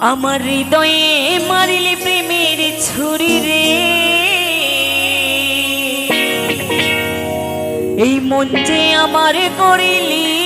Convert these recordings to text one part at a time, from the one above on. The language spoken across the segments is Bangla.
আমার হৃদয়ে মারিলে প্রেমের ছুরি রে। এই যে আমার করিলি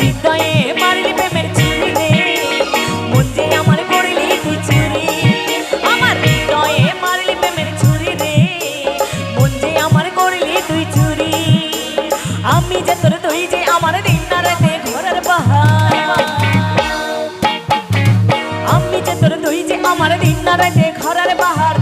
হৃদয়ে মারলি প্রেমের ছুরি রে। মন যে আমার করলি তুই চুরি আমার হৃদয়ে মারলি প্রেমের ছুরি রে। মন যে আমার চুরি আমি যে তোর তুই যে আমার দিন না রাতে ঘরের আমি যে তোর তুই যে আমার দিন না রাতে ঘরের বাহার